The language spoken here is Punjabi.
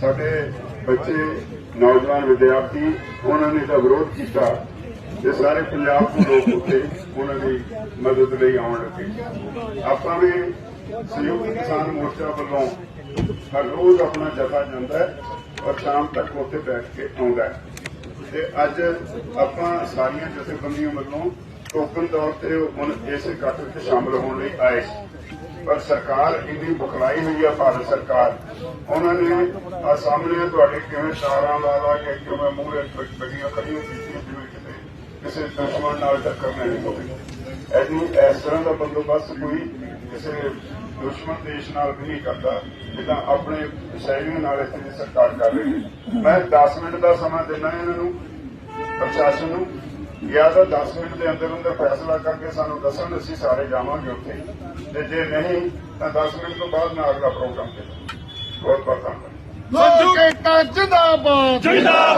ਸਾਡੇ ਬੱਚੇ, ਨੌਜਵਾਨ ਵਿਦਿਆਰਥੀ, ਉਹਨਾਂ ਨੇ ਤਾਂ ਵਿਰੋਧ ਕੀਤਾ। ਤੇ ਸਾਰੇ ਪੰਜਾਬ ਦੇ ਲੋਕ ਉੱਥੇ ਉਹਨਾਂ ਦੀ ਮਦਦ ਲਈ ਆਉਣ ਲੱਗੇ। ਆਪਾਂ ਵੀ ਸੰਯੁਕਤ ਕਿਸਾਨ ਮੋਰਚਾ ਵੱਲੋਂ ਹਰ ਰੋਜ਼ ਆਪਣਾ ਜਥਾ ਜਾਂਦਾ ਹੈ ਔਰ ਸ਼ਾਮ ਤੱਕ ਉੱਥੇ ਬੈਠ ਕੇ ਆਉਂਦਾ ਹੈ। ਤੇ ਅੱਜ ਆਪਾਂ ਸਾਰੀਆਂ ਜਥੇਬੰਦੀਆਂ ਵੱਲੋਂ ਟੋਕਨ ਤੌਰ ਤੇ ਹੁਣ ਇਸ ਇਕੱਠ ਵਿੱਚ ਸ਼ਾਮਲ ਹੋਣ ਲਈ ਆਏ ਸੀ। ਪਰ ਸਰਕਾਰ ਇੰਨੀ ਬੁਖਲਾਈ ਹੋਈ ਆ ਭਾਰਤ ਸਰਕਾਰ। ਉਹਨਾਂ ਨੇ ਆ ਸਾਹਮਣੇ ਤੁਹਾਡੇ ਕਿਵੇਂ ਤਾਰਾਂ ਲਾ ਲਾ ਕੇ ਕਿਵੇਂ ਮੂਹਰੇ ਗੱਡੀਆਂ ਖੜੀਆਂ ਕੀਤੀਆਂ ਜਿਵੇਂ ਕਿਤੇ ਕਿਸੇ ਦੁਸ਼ਮਣ ਨਾਲ ਟੱਕਰ ਨਹੀਂ ਹੋਵੇ। ਐਨੀ ਇਸ ਤਰ੍ਹਾਂ ਦਾ ਬੰਦੋਬਸਤ ਕੋਈ ਕਿਸੇ ਦੁਸ਼ਮਣ ਦੇਸ਼ ਨਾਲ ਵੀ ਨਹੀਂ ਕਰਦਾ, ਜਿੱਦਾਂ ਆਪਣੇ ਸਹਿਯੋਗ ਨਾਲ ਇੱਥੇ ਦੀ ਸਰਕਾਰ ਕਰ ਰਹੀ ਹੈ। ਮੈਂ 10 ਮਿੰਟ ਦਾ ਸਮਾਂ ਦਿੰਦਾ ਇਹਨਾਂ ਨੂੰ, ਪ੍ਰਸ਼ਾਸਨ ਨੂੰ। ਜਾਂ ਤਾਂ 10 ਮਿੰਟ ਦੇ ਅੰਦਰ ਅੰਦਰ ਫੈਸਲਾ ਕਰਕੇ ਸਾਨੂੰ ਦੱਸਣ ਅਸੀਂ ਸਾਰੇ ਜਾਵਾਂਗੇ ਉੱਥੇ। ਤੇ ਜੇ ਨਹੀਂ ਤਾਂ 10 ਮਿੰਟ ਤੋਂ ਬਾਅਦ ਮੈਂ ਅਗਲਾ ਪ੍ਰੋਗਰਾਮ ਤੇ ਬਹੁਤ ਬਹੁਤ ਧੰਨਵਾਦ। ਸੰਜੂ ਏਕਤਾ ਜਿੰਦਾਬਾਦ। ਜਿੰਦਾਬਾਦ।